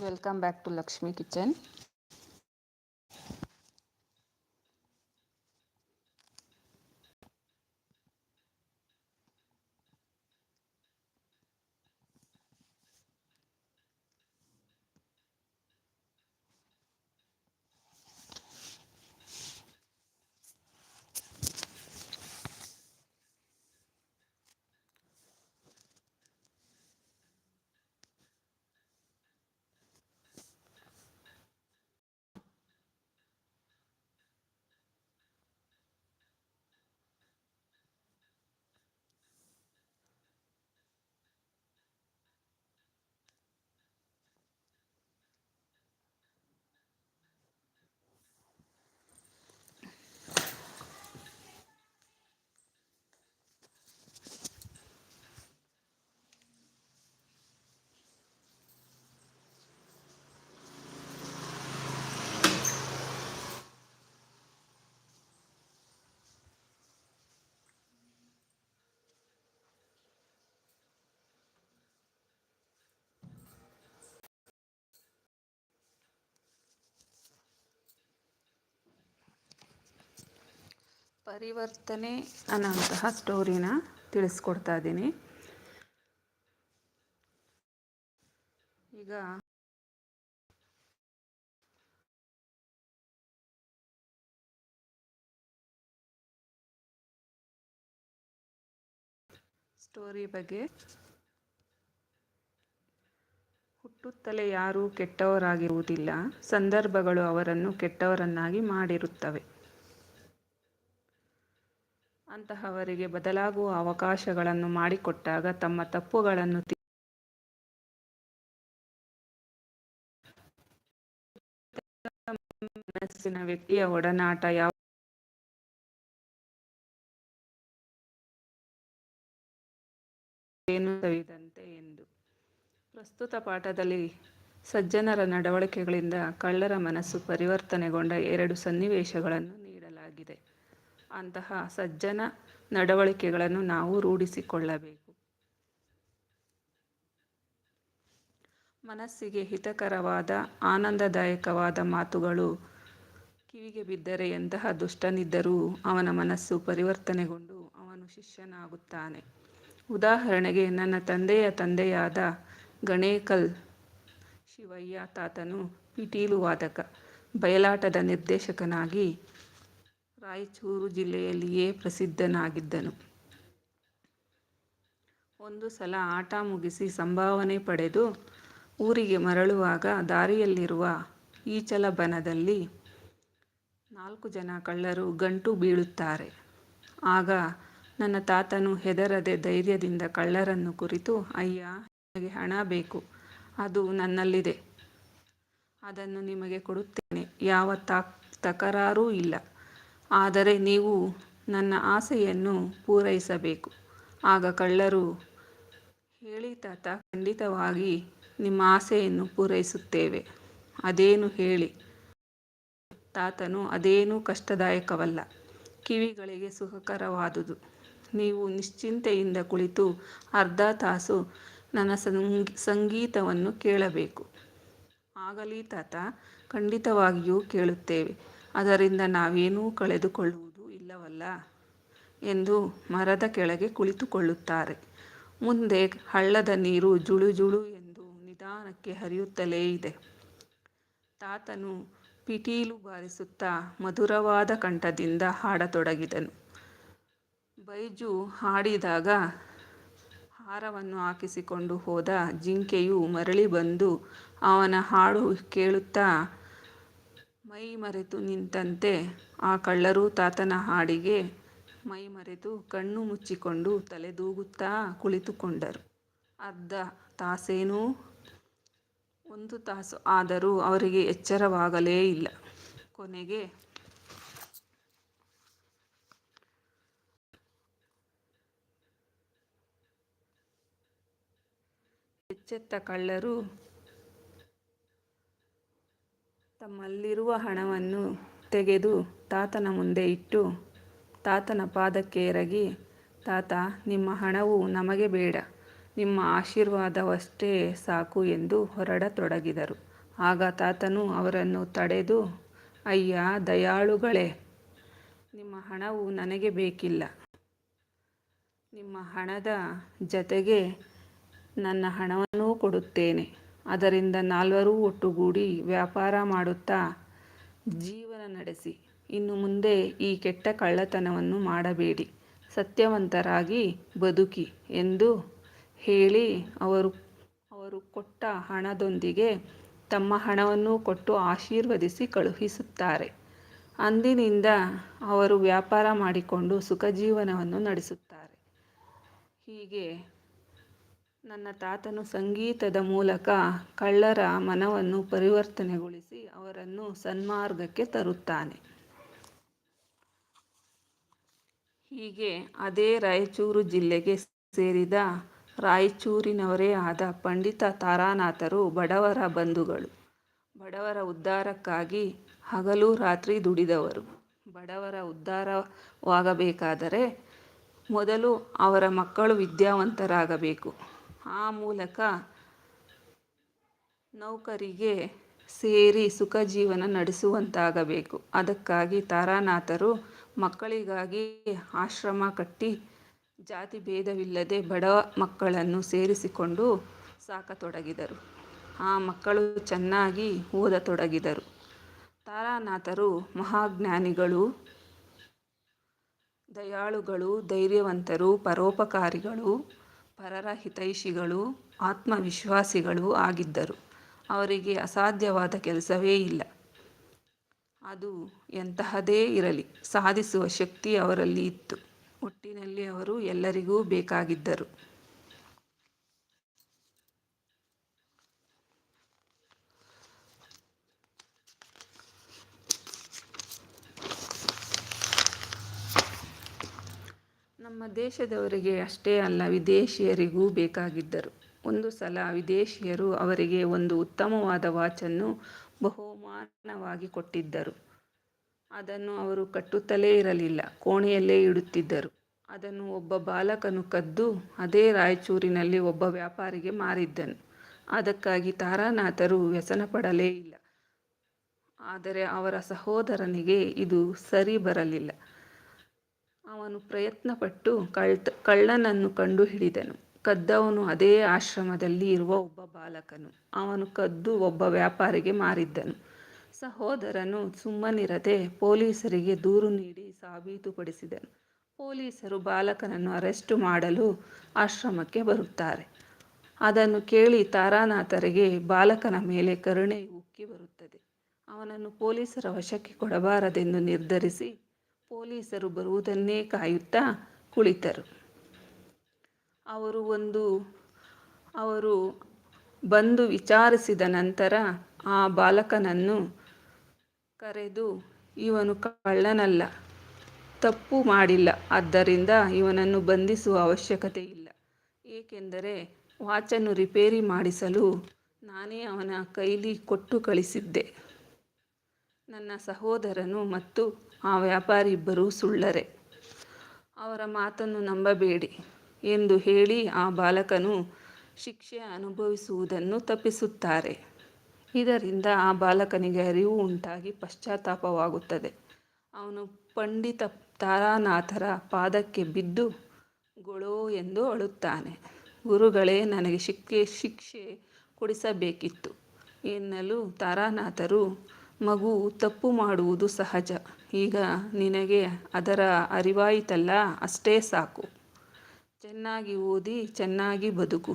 welcome back to Lakshmi kitchen ಪರಿವರ್ತನೆ ಅನ್ನೋಂತಹ ಸ್ಟೋರಿನ ತಿಳಿಸ್ಕೊಡ್ತಾ ಇದ್ದೀನಿ. ಈಗ ಸ್ಟೋರಿ ಬಗ್ಗೆ ಹುಟ್ಟುತ್ತಲೇ ಯಾರೂ ಕೆಟ್ಟವರಾಗಿರುವುದಿಲ್ಲ. ಸಂದರ್ಭಗಳು ಅವರನ್ನು ಕೆಟ್ಟವರನ್ನಾಗಿ ಮಾಡಿರುತ್ತವೆ. ಅಂತಹವರಿಗೆ ಬದಲಾಗುವ ಅವಕಾಶಗಳನ್ನು ಮಾಡಿಕೊಟ್ಟಾಗ ತಮ್ಮ ತಪ್ಪುಗಳನ್ನು ಮನಸ್ಸಿನ ವ್ಯಕ್ತಿಯ ಒಡನಾಟ ಯಾವ ಏನು ಎಂದು. ಪ್ರಸ್ತುತ ಪಾಠದಲ್ಲಿ ಸಜ್ಜನರ ನಡವಳಿಕೆಗಳಿಂದ ಕಳ್ಳರ ಮನಸ್ಸು ಪರಿವರ್ತನೆಗೊಂಡ ಎರಡು ಸನ್ನಿವೇಶಗಳನ್ನು ನೀಡಲಾಗಿದೆ. ಅಂತಹ ಸಜ್ಜನ ನಡವಳಿಕೆಗಳನ್ನು ನಾವು ರೂಢಿಸಿಕೊಳ್ಳಬೇಕು. ಮನಸ್ಸಿಗೆ ಹಿತಕರವಾದ, ಆನಂದದಾಯಕವಾದ ಮಾತುಗಳು ಕಿವಿಗೆ ಬಿದ್ದರೆ ಎಂತಹ ದುಷ್ಟನಿದ್ದರೂ ಅವನ ಮನಸ್ಸು ಪರಿವರ್ತನೆಗೊಂಡು ಅವನು ಶಿಷ್ಯನಾಗುತ್ತಾನೆ. ಉದಾಹರಣೆಗೆ, ನನ್ನ ತಂದೆಯ ತಂದೆಯಾದ ಗಣೇಕಲ್ ಶಿವಯ್ಯ ತಾತನು ಪಿಟೀಲು ವಾದಕ, ಬಯಲಾಟದ ನಿರ್ದೇಶಕನಾಗಿ ರಾಯಚೂರು ಜಿಲ್ಲೆಯಲ್ಲಿಯೇ ಪ್ರಸಿದ್ಧನಾಗಿದ್ದನು. ಒಂದು ಸಲ ಆಟ ಮುಗಿಸಿ ಸಂಭಾವನೆ ಪಡೆದು ಊರಿಗೆ ಮರಳುವಾಗ ದಾರಿಯಲ್ಲಿರುವ ಈಚಲ ಬನದಲ್ಲಿ ನಾಲ್ಕು ಜನ ಕಳ್ಳರು ಗಂಟು ಬೀಳುತ್ತಾರೆ. ಆಗ ನನ್ನ ತಾತನು ಹೆದರದೆ ಧೈರ್ಯದಿಂದ ಕಳ್ಳರನ್ನು ಕುರಿತು, ಅಯ್ಯ ನಿಮಗೆ ಹಣ ಬೇಕು, ಅದು ನನ್ನಲ್ಲಿದೆ, ಅದನ್ನು ನಿಮಗೆ ಕೊಡುತ್ತೇನೆ. ಯಾವ ತಕರಾರೂ ಇಲ್ಲ. ಆದರೆ ನೀವು ನನ್ನ ಆಸೆಯನ್ನು ಪೂರೈಸಬೇಕು. ಆಗ ಕಳ್ಳರು ಹೇಳಿ ತಾತ ಖಂಡಿತವಾಗಿ ನಿಮ್ಮ ಆಸೆಯನ್ನು ಪೂರೈಸುತ್ತೇವೆ. ಅದೇನು ಹೇಳಿ? ತಾತನು ಅದೇನೂ ಕಷ್ಟದಾಯಕವಲ್ಲ. ಕಿವಿಗಳಿಗೆ ಸುಖಕರವಾದುದು. ನೀವು ನಿಶ್ಚಿಂತೆಯಿಂದ ಕುಳಿತು ಅರ್ಧ ತಾಸು ನನ್ನ ಸಂಗ್, ಸಂಗೀತವನ್ನು ಕೇಳಬೇಕು. ಆಗಲಿ ತಾತ, ಖಂಡಿತವಾಗಿಯೂ ಕೇಳುತ್ತೇವೆ. ಅದರಿಂದ ನಾವೇನೂ ಕಳೆದುಕೊಳ್ಳುವುದು ಇಲ್ಲವಲ್ಲ ಎಂದು ಮರದ ಕೆಳಗೆ ಕುಳಿತುಕೊಳ್ಳುತ್ತಾರೆ. ಮುಂದೆ ಹಳ್ಳದ ನೀರು ಜುಳು ಜುಳು ಎಂದು ನಿಧಾನಕ್ಕೆ ಹರಿಯುತ್ತಲೇ ಇದೆ. ತಾತನು ಪಿಟೀಲು ಬಾರಿಸುತ್ತಾ ಮಧುರವಾದ ಕಂಠದಿಂದ ಹಾಡತೊಡಗಿದನು. ಬೈಜು ಹಾಡಿದಾಗ ಹಾರವನ್ನು ಹಾಕಿಸಿಕೊಂಡು ಹೋದ ಜಿಂಕೆಯು ಮರಳಿ ಬಂದು ಅವನ ಹಾಡು ಕೇಳುತ್ತಾ ಮೈ ಮರೆತು ನಿಂತಂತೆ ಆ ಕಳ್ಳರು ತಾತನ ಹಾಡಿಗೆ ಮೈ ಮರೆತು ಕಣ್ಣು ಮುಚ್ಚಿಕೊಂಡು ತಲೆದೂಗುತ್ತಾ ಕುಳಿತುಕೊಂಡರು. ಅರ್ಧ ತಾಸೇನೂ ಒಂದು ತಾಸು ಆದರೂ ಅವರಿಗೆ ಎಚ್ಚರವಾಗಲೇ ಇಲ್ಲ. ಕೊನೆಗೆ ಎಚ್ಚೆತ್ತ ಕಳ್ಳರು ತಮ್ಮಲ್ಲಿರುವ ಹಣವನ್ನು ತೆಗೆದು ತಾತನ ಮುಂದೆ ಇಟ್ಟು ತಾತನ ಪಾದಕ್ಕೆ ಎರಗಿ, ತಾತ, ನಿಮ್ಮ ಹಣವು ನಮಗೆ ಬೇಡ. ನಿಮ್ಮ ಆಶೀರ್ವಾದವಷ್ಟೇ ಸಾಕು ಎಂದು ಹೊರಡತೊಡಗಿದರು. ಆಗ ತಾತನು ಅವರನ್ನು ತಡೆದು, ಅಯ್ಯ, ದಯಾಳುಗಳೇ, ನಿಮ್ಮ ಹಣವು ನನಗೆ ಬೇಕಿಲ್ಲ. ನಿಮ್ಮ ಹಣದ ಜತೆಗೆ ನನ್ನ ಹಣವನ್ನೂ ಕೊಡುತ್ತೇನೆ. ಅದರಿಂದ ನಾಲ್ವರೂ ಒಟ್ಟುಗೂಡಿ ವ್ಯಾಪಾರ ಮಾಡುತ್ತಾ ಜೀವನ ನಡೆಸಿ. ಇನ್ನು ಮುಂದೆ ಈ ಕೆಟ್ಟ ಕಳ್ಳತನವನ್ನು ಮಾಡಬೇಡಿ. ಸತ್ಯವಂತರಾಗಿ ಬದುಕಿ ಎಂದು ಹೇಳಿ ಅವರು ಅವರು ಕೊಟ್ಟ ಹಣದೊಂದಿಗೆ ತಮ್ಮ ಹಣವನ್ನು ಕೊಟ್ಟು ಆಶೀರ್ವದಿಸಿ ಕಳುಹಿಸುತ್ತಾರೆ. ಅಂದಿನಿಂದ ಅವರು ವ್ಯಾಪಾರ ಮಾಡಿಕೊಂಡು ಸುಖ ಜೀವನವನ್ನು ನಡೆಸುತ್ತಾರೆ. ಹೀಗೆ ನನ್ನ ತಾತನು ಸಂಗೀತದ ಮೂಲಕ ಕಳ್ಳರ ಮನವನ್ನು ಪರಿವರ್ತನೆಗೊಳಿಸಿ ಅವರನ್ನು ಸನ್ಮಾರ್ಗಕ್ಕೆ ತರುತ್ತಾನೆ. ಹೀಗೆ ಅದೇ ರಾಯಚೂರು ಜಿಲ್ಲೆಗೆ ಸೇರಿದ ರಾಯಚೂರಿನವರೇ ಆದ ಪಂಡಿತ ತಾರಾನಾಥರು ಬಡವರ ಬಂಧುಗಳು. ಬಡವರ ಉದ್ಧಾರಕ್ಕಾಗಿ ಹಗಲು ರಾತ್ರಿ ದುಡಿದವರು. ಬಡವರ ಉದ್ಧಾರವಾಗಬೇಕಾದರೆ ಮೊದಲು ಅವರ ಮಕ್ಕಳು ವಿದ್ಯಾವಂತರಾಗಬೇಕು. ಆ ಮೂಲಕ ನೌಕರಿಗೆ ಸೇರಿ ಸುಖ ಜೀವನ ನಡೆಸುವಂತಾಗಬೇಕು. ಅದಕ್ಕಾಗಿ ತಾರಾನಾಥರು ಮಕ್ಕಳಿಗಾಗಿ ಆಶ್ರಮ ಕಟ್ಟಿ ಜಾತಿ ಭೇದವಿಲ್ಲದೆ ಬಡ ಮಕ್ಕಳನ್ನು ಸೇರಿಸಿಕೊಂಡು ಸಾಕತೊಡಗಿದರು. ಆ ಮಕ್ಕಳು ಚೆನ್ನಾಗಿ ಓದತೊಡಗಿದರು. ತಾರಾನಾಥರು ಮಹಾಜ್ಞಾನಿಗಳು, ದಯಾಳುಗಳು, ಧೈರ್ಯವಂತರು, ಪರೋಪಕಾರಿಗಳು ಪರರ ಹಿತೈಷಿಗಳು, ಆತ್ಮವಿಶ್ವಾಸಿಗಳು ಆಗಿದ್ದರು. ಅವರಿಗೆ ಅಸಾಧ್ಯವಾದ ಕೆಲಸವೇ ಇಲ್ಲ. ಅದು ಎಂತಹದೇ ಇರಲಿ, ಸಾಧಿಸುವ ಶಕ್ತಿ ಅವರಲ್ಲಿ ಇತ್ತು. ಒಟ್ಟಿನಲ್ಲಿ ಅವರು ಎಲ್ಲರಿಗೂ ಬೇಕಾಗಿದ್ದರು. ನಮ್ಮ ದೇಶದವರಿಗೆ ಅಷ್ಟೇ ಅಲ್ಲ, ವಿದೇಶಿಯರಿಗೂ ಬೇಕಾಗಿದ್ದರು. ಒಂದು ಸಲ ವಿದೇಶಿಯರು ಅವರಿಗೆ ಒಂದು ಉತ್ತಮವಾದ ವಾಚನ್ನು ಬಹುಮಾನವಾಗಿ ಕೊಟ್ಟಿದ್ದರು. ಅದನ್ನು ಅವರು ಕಟ್ಟುತ್ತಲೇ ಇರಲಿಲ್ಲ, ಕೋಣೆಯಲ್ಲೇ ಇಡುತ್ತಿದ್ದರು. ಅದನ್ನು ಒಬ್ಬ ಬಾಲಕನು ಕದ್ದು ಅದೇ ರಾಯಚೂರಿನಲ್ಲಿ ಒಬ್ಬ ವ್ಯಾಪಾರಿಗೆ ಮಾರಿದ್ದನು. ಅದಕ್ಕಾಗಿ ತಾರಾನಾಥರು ವ್ಯಸನ ಪಡಲೇ ಇಲ್ಲ. ಆದರೆ ಅವರ ಸಹೋದರನಿಗೆ ಇದು ಸರಿ ಬರಲಿಲ್ಲ. ಅವನು ಪ್ರಯತ್ನಪಟ್ಟು ಕಳ್ತ, ಕಳ್ಳನನ್ನು ಕಂಡುಹಿಡಿದನು ಕದ್ದವನು ಅದೇ ಆಶ್ರಮದಲ್ಲಿ ಇರುವ ಒಬ್ಬ ಬಾಲಕನು. ಅವನು ಕದ್ದು ಒಬ್ಬ ವ್ಯಾಪಾರಿಗೆ ಮಾರಿದ್ದನು. ಸಹೋದರನು ಸುಮ್ಮನಿರದೆ ಪೊಲೀಸರಿಗೆ ದೂರು ನೀಡಿ ಸಾಬೀತುಪಡಿಸಿದನು. ಪೊಲೀಸರು ಬಾಲಕನನ್ನು ಅರೆಸ್ಟ್ ಮಾಡಲು ಆಶ್ರಮಕ್ಕೆ ಬರುತ್ತಾರೆ. ಅದನ್ನು ಕೇಳಿ ತಾರಾನಾಥರಿಗೆ ಬಾಲಕನ ಮೇಲೆ ಕರುಣೆ ಉಕ್ಕಿ ಬರುತ್ತದೆ. ಅವನನ್ನು ಪೊಲೀಸರ ವಶಕ್ಕೆ ಕೊಡಬಾರದೆಂದು ನಿರ್ಧರಿಸಿ ಪೊಲೀಸರು ಬರುವುದನ್ನೇ ಕಾಯುತ್ತಾ ಕುಳಿತರು. ಅವರು ಒಂದು, ಅವರು ಬಂದು ವಿಚಾರಿಸಿದ ನಂತರ ಆ ಬಾಲಕನನ್ನು ಕರೆದು, ಇವನು ಕಳ್ಳನಲ್ಲ, ತಪ್ಪು ಮಾಡಿಲ್ಲ, ಆದ್ದರಿಂದ ಇವನನ್ನು ಬಂಧಿಸುವ ಅವಶ್ಯಕತೆ ಇಲ್ಲ. ಏಕೆಂದರೆ ವಾಚನ್ನು ರಿಪೇರಿ ಮಾಡಿಸಲು ನಾನೇ ಅವನ ಕೈಲಿ ಕೊಟ್ಟು ಕಳಿಸಿದ್ದೆ. ನನ್ನ ಸಹೋದರನು ಮತ್ತು ಆ ವ್ಯಾಪಾರಿ ಇಬ್ಬರೂ ಸುಳ್ಳರೆ. ಅವರ ಮಾತನ್ನು ನಂಬಬೇಡಿ ಎಂದು ಹೇಳಿ ಆ ಬಾಲಕನು ಶಿಕ್ಷೆ ಅನುಭವಿಸುವುದನ್ನು ತಪ್ಪಿಸುತ್ತಾರೆ. ಇದರಿಂದ ಆ ಬಾಲಕನಿಗೆ ಅರಿವು ಉಂಟಾಗಿ ಪಶ್ಚಾತ್ತಾಪವಾಗುತ್ತದೆ. ಅವನು ಪಂಡಿತ ತಾರಾನಾಥರ ಪಾದಕ್ಕೆ ಬಿದ್ದು, ಗೊಳೋ ಎಂದು ಅಳುತ್ತಾನೆ. ಗುರುಗಳೇ, ನನಗೆ ಶಿಕ್ಷೆ ಶಿಕ್ಷೆ ಕೊಡಿಸಬೇಕಿತ್ತು ಎನ್ನಲು ತಾರಾನಾಥರು ಮಗು ತಪ್ಪು ಮಾಡುವುದು ಸಹಜ. ಈಗ ನಿನಗೆ ಅದರ ಅರಿವಾಯಿತಲ್ಲ, ಅಷ್ಟೇ ಸಾಕು. ಚೆನ್ನಾಗಿ ಓದಿ, ಚೆನ್ನಾಗಿ ಬದುಕು.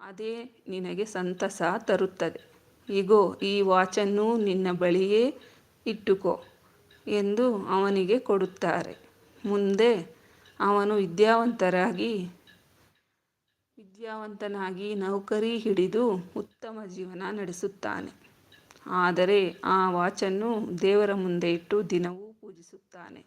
ಅದೇ ನಿನಗೆ ಸಂತಸ ತರುತ್ತದೆ. ಈಗೋ ಈ ವಾಚನ್ನು ನಿನ್ನ ಬಳಿಯೇ ಇಟ್ಟುಕೋ ಎಂದು ಅವನಿಗೆ ಕೊಡುತ್ತಾರೆ. ಮುಂದೆ ಅವನು ವಿದ್ಯಾವಂತರಾಗಿ, ವಿದ್ಯಾವಂತನಾಗಿ ನೌಕರಿ ಹಿಡಿದು ಉತ್ತಮ ಜೀವನ ನಡೆಸುತ್ತಾನೆ. ಆದರೆ ಆ ವಾಚನ್ನು ದೇವರ ಮುಂದೆ ಇಟ್ಟು ದಿನವೂ ಪೂಜಿಸುತ್ತಾನೆ.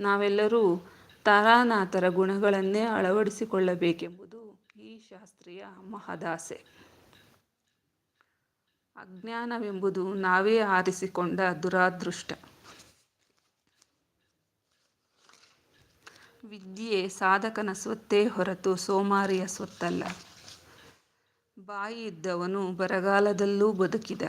ನಾವೆಲ್ಲರೂ ತಾರಾನಾಥರ ಗುಣಗಳನ್ನೇ ಅಳವಡಿಸಿಕೊಳ್ಳಬೇಕೆಂಬುದು ಈ ಶಾಸ್ತ್ರೀಯ ಮಹದಾಸೆ. ಅಜ್ಞಾನವೆಂಬುದು ನಾವೇ ಆರಿಸಿಕೊಂಡ ದುರಾದೃಷ್ಟ. ವಿದ್ಯೆ ಸಾಧಕನ ಸ್ವತ್ತೇ ಹೊರತು ಸೋಮಾರಿಯ ಸ್ವತ್ತಲ್ಲ. ಬಾಯಿ ಇದ್ದವನು ಬರಗಾಲದಲ್ಲೂ ಬದುಕಿದ.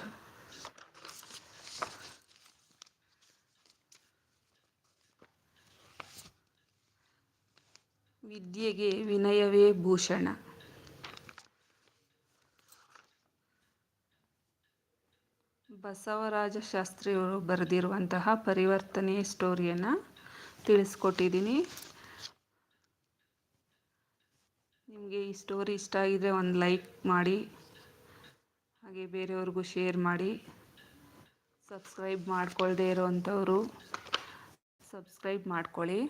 ವಿದ್ಯೆಗೆ ವಿನಯವೇ ಭೂಷಣ. ಬಸವರಾಜ ಶಾಸ್ತ್ರಿಯವರು ಬರೆದಿರುವಂತಹ ಪರಿವರ್ತನೆ ಸ್ಟೋರಿಯನ್ನು ತಿಳಿಸ್ಕೊಟ್ಟಿದ್ದೀನಿ. ನಿಮಗೆ ಈ ಸ್ಟೋರಿ ಇಷ್ಟ ಆಗಿದ್ರೆ ಒಂದು ಲೈಕ್ ಮಾಡಿ, ಹಾಗೆ ಬೇರೆಯವ್ರಿಗೂ ಶೇರ್ ಮಾಡಿ. ಸಬ್ಸ್ಕ್ರೈಬ್ ಮಾಡ್ಕೊಳ್ಳದೇ ಇರೋವಂಥವ್ರು ಸಬ್ಸ್ಕ್ರೈಬ್ ಮಾಡ್ಕೊಳ್ಳಿ.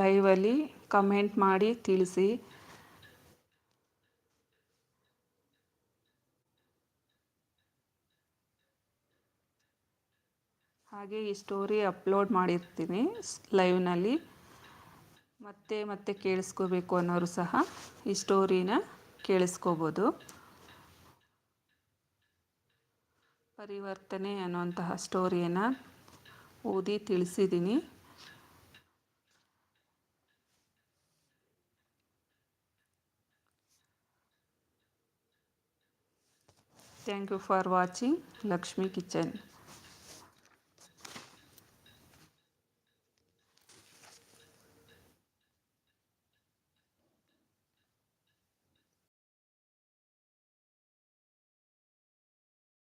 ಲೈವಲ್ಲಿ ಕಮೆಂಟ್ ಮಾಡಿ ತಿಳಿಸಿ. ಹಾಗೆ ಈ ಸ್ಟೋರಿ ಅಪ್ಲೋಡ್ ಮಾಡಿರ್ತೀನಿ ಲೈವ್ನಲ್ಲಿ. ಮತ್ತೆ ಮತ್ತೆ ಕೇಳಿಸ್ಕೋಬೇಕು ಅನ್ನೋರು ಸಹ ಈ ಸ್ಟೋರಿನ ಕೇಳಿಸ್ಕೋಬೋದು. ಪರಿವರ್ತನೆ ಅನ್ನುವಂತಹ ಸ್ಟೋರಿಯನ್ನು ಓದಿ ತಿಳಿಸಿದ್ದೀನಿ. Thank you for watching Lakshmi kitchen